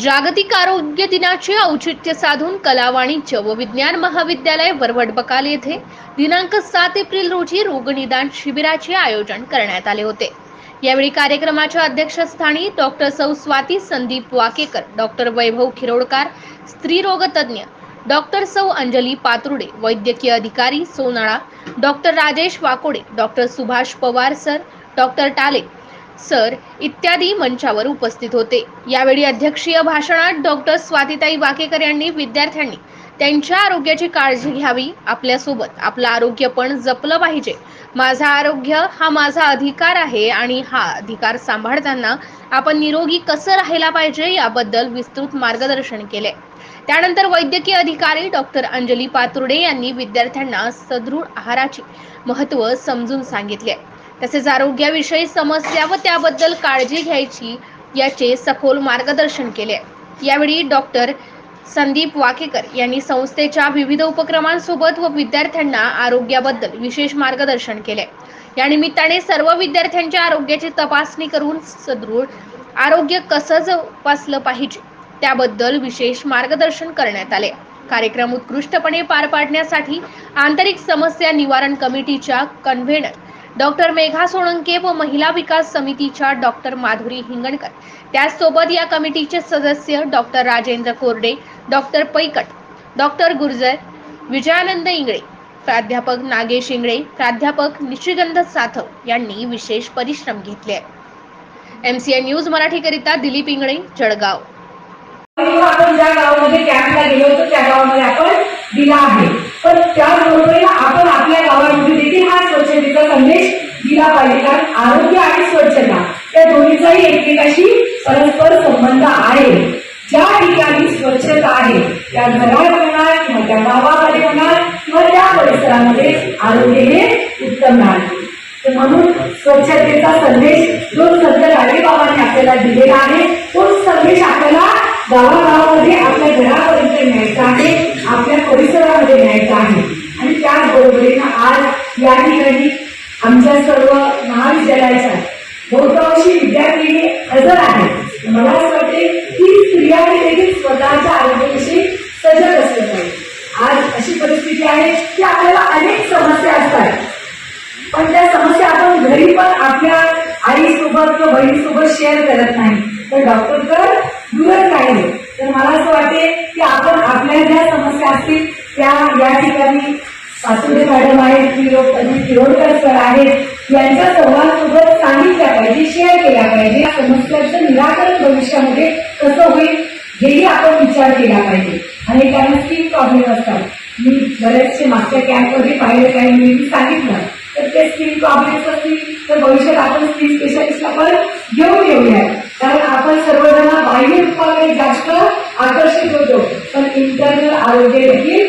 जागतिक आरोग्य दिनाचे औचित्य साधून कला वाणिज्य व विज्ञान महाविद्यालय वरवड बकाल येथे दिनांक सात एप्रिल रोजी रोगनिदान शिबिराचे आयोजन करण्यात आले होते. यावेळी कार्यक्रमाच्या अध्यक्षस्थानी डॉक्टर सौ स्वाती संदीप वाकेकर डॉक्टर वैभव खिरोडकार स्त्रीरोगतज्ञ डॉक्टर सौ अंजली पातुर्डे वैद्यकीय अधिकारी Sonala doctor Rajesh Wakode doctor Subhash Pawar sir doctor Tale sir इत्यादी मंचावर उपस्थित होते. यावेळी अध्यक्षीय भाषणात डॉक्टर स्वातीताई वाकेकर यांनी विद्यार्थ्यांनी त्यांच्या आरोग्याची काळजी घ्यावी आपल्यासोबत आपलं आरोग्य पण जपलं पाहिजे. माझा आरोग्य हा माझा अधिकार आहे आणि हा अधिकार सांभाळताना आपण निरोगी कसं राहायला पाहिजे याबद्दल विस्तृत मार्गदर्शन केले त्यानंतर वैद्यकीय अधिकारी डॉक्टर अंजली पातुर्डे यांनी विद्यार्थ्यांना सदृढ आहाराचे महत्त्व समजून सांगितले तसेच आरोग्याविषयी समस्या व त्याबद्दल काळजी घ्यायची याचे सखोल मार्गदर्शन केले. यावेळी डॉक्टर संदीप वाकेकर यांनी संस्थेच्या विविध उपक्रमांसोबत व विद्यार्थ्यांना आरोग्याबद्दल विशेष मार्गदर्शन केले. या निमित्ताने सर्व विद्यार्थ्यांच्या आरोग्याची तपासणी करून सदृढ आरोग्य कसं जोपासलं पाहिजे त्याबद्दल विशेष मार्गदर्शन करण्यात आले. कार्यक्रम उत्कृष्टपणे पार पाडण्यासाठी आंतरिक समस्या निवारण कमिटीच्या कन्व्हेनर डॉक्टर मेघा सोळंके व महिला विकास समितीच्या डॉक्टर माधुरी हिंगणकर. त्याचसोबत या कमिटीचे सदस्य doctor Rajendra Korde doctor Paikat doctor Gurjar Vijayanand Ingle प्राध्यापक नागेश इंगळे प्राध्यापक निशिगंध साथव यांनी विशेष परिश्रम घेतले एम सी एन न्यूज मराठीकरिता दिलीप इंगळे जळगाव. आपण ज्या गावामध्ये कॅम्पला गेलो होतो त्या गावामध्ये आपण दिला आहे. पण त्याचबरोबर आपण पाहिजे कारण आरोग्य आणि स्वच्छता. या दोन्हीचाही एकमेकाशी परस्पर संबंध आहे. ज्या ठिकाणी स्वच्छता आहे त्या घरात म्हणा किंवा त्या गावामध्ये म्हणा किंवा त्या परिसरामध्ये आरोग्य हे उत्तम राहते. तर म्हणून स्वच्छतेचा संदेश जो संत गाडेबाबांनी आपल्याला दिलेला आहे तो संदेश आपल्याला गावागावामध्ये आपल्या घरापर्यंत न्यायचा आहे आपल्या परिसरामध्ये न्यायचा आहे. आणि त्याचबरोबरीनं आज या ठिकाणी आमच्या सर्व महाविद्यालयाच्या बहुतांशी विद्यार्थी हजर आहेत. मला असं वाटते की स्त्रियांनी देखील स्वतःच्या आरोग्याविषयी सजग असले पाहिजे. आज अशी परिस्थिती आहे की आपल्याला अनेक समस्या असतात. पण त्या समस्या आपण घरी पण आपल्या आईसोबत किंवा बहिणीसोबत शेअर करत नाही. तर डॉक्टर तर दूरच राहिले. तर मला असं वाटते की आपण आपल्या ज्या समस्या असतील त्या या ठिकाणी पाचुडे मॅडम आहेत किरोपती किरोडकर सर आहेत यांचा संवाद सोबत सांगितला पाहिजे शेअर केल्या पाहिजे. या समस्यांचं निराकरण भविष्यामध्ये कसं होईल हेही आपण विचार केला पाहिजे. आणि त्यांना स्किन प्रॉब्लेम असतात. मी बरेचसे मागच्या कॅम्पमध्ये पाहिले काही मी सांगितलं. तर ते स्किन प्रॉब्लेम्स असतील तर भविष्यात आपण स्किन स्पेशालिस्टला आपण घेऊन येऊया कारण आपण सर्वजण बाह्य रूपाकडे जास्त आकर्षित होतो. पण इंटरनल आरोग्य देखील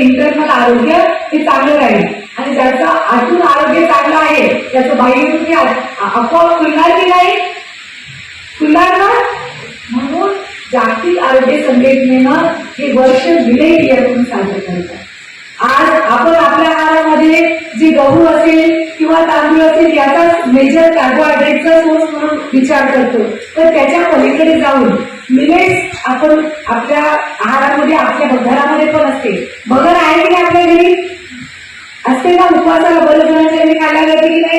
इंटरनल आरोग्य हे चांगलं राहील. आणि ज्याचं आतून आरोग्य चांगलं आहे त्याचं बाह्यरूपी आपोआप खुलणार की नाही. खुलणार ना म्हणून जागतिक आरोग्य संघटनेनं हे वर्ष विलय यातून साजरं करतात. आज आपण आपल्या आहारामध्ये जे गहू असेल किंवा तांदूळ असेल याचाच मेजर कार्बोहायड्रेटचा सोर्स म्हणून विचार करतो. तर त्याच्या पलीकडे जाऊन मिलेट्स आपण आपल्या आहारामध्ये आपल्या घरामध्ये पण असते. बगर आहे की नाही आपल्या घरी? असते ना उपवासाला बलजनाच्या घरी खायला जाते की नाही?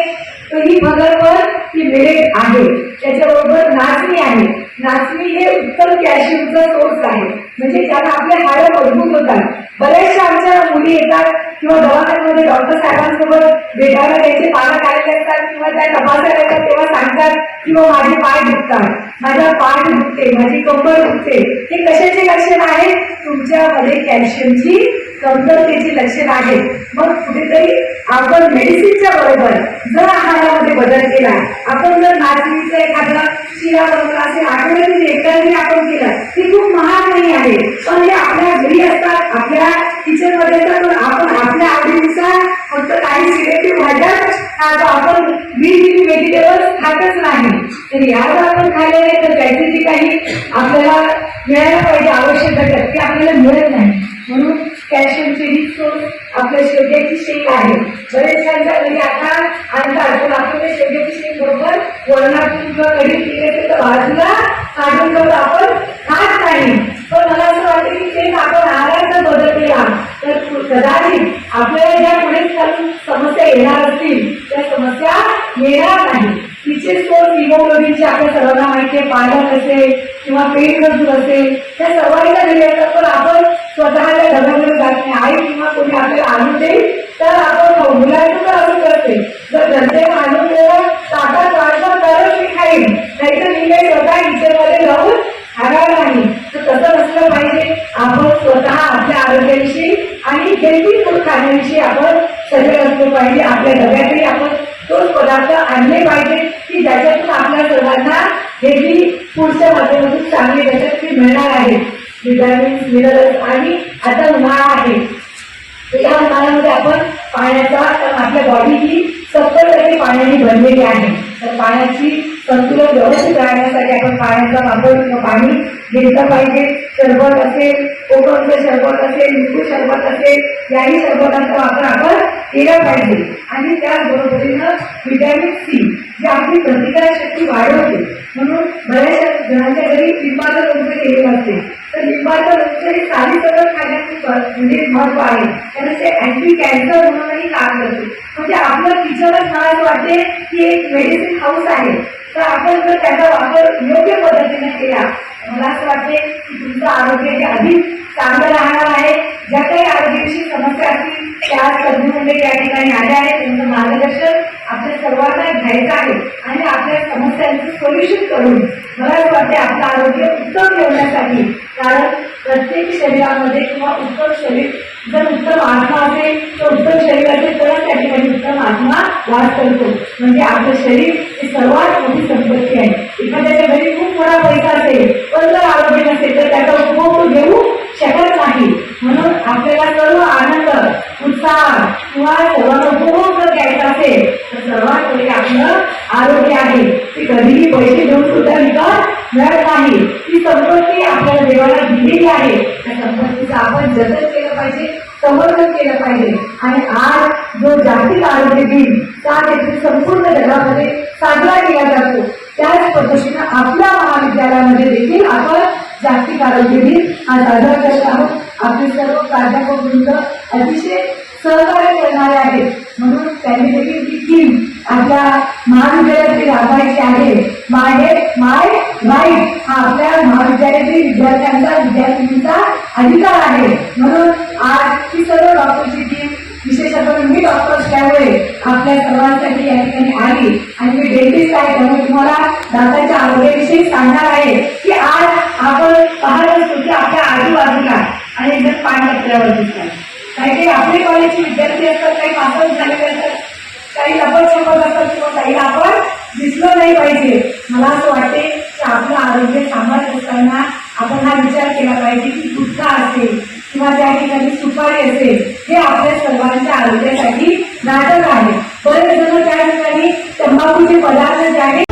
तर ही भगर पण ही वेळ आहे. त्याच्याबरोबर नाचणी आहे. नाचणी हे उत्तम कॅल्शियमचा सोर्स आहे. म्हणजे त्याला आपले हाडं मजबूत होतात. बऱ्याचशा आमच्या मुली येतात किंवा दवाखान्यामध्ये डॉक्टर साहेबांसोबत भेटायला त्यांचे पानं काढले असतात किंवा त्या तपासायला येतात तेव्हा सांगतात किंवा हो, माझे पाय दुखतात. माझा पाय दुखते माझी कंबर दुखते. हे कशाचे लक्षण आहे? तुमच्यामध्ये कॅल्शियमची कमतरतेची लक्षण आहेत मग कुठेतरी आपण मेडिसिनच्या बरोबर जर आहारामध्ये बदल केला आपण जर नाचणीचं एखादा शिरा बनवला असेल आठवड्यातील एकदा जरी आपण केलं ते खूप महाग नाही आहे. पण हे आपल्या घरी असतात आपल्या किचनमध्ये तर आपण आपल्या आवडीनुसार फक्त काही सिलेक्टिव्ह भाज्याच खातो. आपण ग्रीन व्हेजिटेबल खातच नाही. तर यावर आपण खाल्ले नाही तर त्याचे जे काही आपल्याला मिळायला पाहिजे आवश्यक घटक ते आपल्याला मिळत नाही. बाजूला काढून तर आपण खात नाही. पण मला असं वाटतं की ते आपण आहारात जर बदल केला तर कदाचित आपल्याला ज्या पुढे समस्या येणार असतील त्या समस्या येणार नाही. तिचे सोर्स हिमोग्लोबिनचे आपल्या सर्वांना माहिती आहे पालक असेल किंवा पेट खजूर असेल त्या सर्वांना दिले असतात पण आपण स्वतःच्या डब्यामध्ये जात नाही. आई किंवा कोणी आपल्याला आणू देईल तर आपण मुलांचं तर असं करते. जर घरचे आणून दिलं ताकद मी खाईन? नाहीतर मी काही स्वतः किचनमध्ये जाऊन खाणार नाही. तर तसं नसलं पाहिजे. आपण स्वतः आपल्या आरोग्याविषयी आणि हेल्दी फूड खाण्याविषयी आपण सजग असलं पाहिजे. आपल्या डब्यातही आपण तोच पदार्थ आणले पाहिजे की ज्याच्यातून आपल्या सर्वांना हेल्दी फूडच्या माध्यमातून चांगले त्याच्यात मिळणार आहे. विटॅमिन्स मिनरल्स आणि आता उन्हाळा आहे. तर या उन्हाळ्यामध्ये आपण पाण्याचा आपल्या बॉडी ही सत्तर टक्के पाण्याने भरलेली आहे. तर पाण्याची संतुलन व्यवस्थित राहण्यासाठी आपण पाण्याचा वापर किंवा पाणी घेतलं पाहिजे. सरबत असेल कोकमचं सरबत असेल लिंबू सरबत असेल याही सरबतांचा वापर आपण केला पाहिजे. आणि त्याचबरोबरीनं व्हिटॅमिन सी जे आपली प्रतिकारशक्ती वाढवते. म्हणून बऱ्याचशा जणांच्या घरी लिंबाचं लोणचं केलेलं असते. तर लिंबाचं लोणचं हे साधी सगळं खाण्याचं म्हणजे महत्त्व आहे. कारण ते अँटी कॅन्सर म्हणूनही काम करते. म्हणजे आपलं किचनच मला असं वाटते की एक मेडिसिन हाऊस आहे. तर आपण जर त्याचा वापर योग्य पद्धतीने केला मला असं वाटते की तुमचं आरोग्य हे अधिक चांगलं राहणार आहे. ज्या काही आरोग्याविषयी समस्या असतील त्या तज्ज्ञ मंडळी या ठिकाणी आल्या आहेत. त्यांचं मार्गदर्शन आपल्या सर्वांना घ्यायचं आहे आणि आपल्या समस्यांचं सोल्युशन करून मला असं वाटते आपलं आरोग्य उत्तम ठेवण्यासाठी. कारण प्रत्येक शरीरामध्ये किंवा उत्तम शरीर जर उत्तम आत्मा असेल तर उत्तम शरीर असेल तरच त्या ठिकाणी उत्तम आत्मा वास करतो? म्हणजे आपलं शरीर ही सर्वात मोठी संपत्ती आहे. एखाद्याच्या घरी खूप मोठा पैसा असेल पण जर आरोग्य नसेल तर त्याचा उपभोग तो घेऊ शकत नाही. म्हणून आपल्याला सर्व आनंद उत्साह तुम्ही पैसे घेऊन सुद्धा विकत मिळत नाही. ती संपत्ती आपल्याला देवाला दिलेली आहे. त्या संपत्तीचं आपण जतन केलं पाहिजे संवर्धन केलं पाहिजे. आणि आज जो जागतिक आरोग्य दिन त्या देखील संपूर्ण जगामध्ये साजरा केला जातो. त्याच पद्धतीनं आपल्या महाविद्यालयामध्ये देखील आपण जागतिक आरोग्य दिन हा साजरा करत आहोत. आपले सर्व प्राध्यापक वृंद अतिशय सहकार्य करणारे आहेत. म्हणून त्यांनी देखील ही टीम आपल्या महाविद्यालयातील राबवायची आहे माय माय राईट हा आपल्या महाविद्यालयातील विद्यार्थ्यांचा विद्यार्थिनींचा अधिकार आहे. म्हणून आज ही सर्व डॉक्टरची टीम विशेषतः मी डॉक्टर असल्यामुळे आपल्या सर्वांसाठी या ठिकाणी आली. आणि मी डेंटिस्ट आहे त्यामुळे तुम्हाला दाताच्या आरोग्याविषयी सांगणार आहे की आज आपण पाहत असतो की आपल्या आजूबाजूला आणि एकदम पाणी कचऱ्यावर दिसतात काही काही आपले कॉलेजचे विद्यार्थी असतात काही पासच झालेले असतात पाहिजे. मला असं वाटते की आपलं आरोग्य सांभाळत असताना आपण हा विचार केला पाहिजे की गुटखा असेल किंवा त्या ठिकाणी सुपारी असेल हे आपल्या सर्वांच्या आरोग्यासाठी घातक आहे. बरेच जण त्या ठिकाणी तंबाखूचे पदार्थ जे आहेत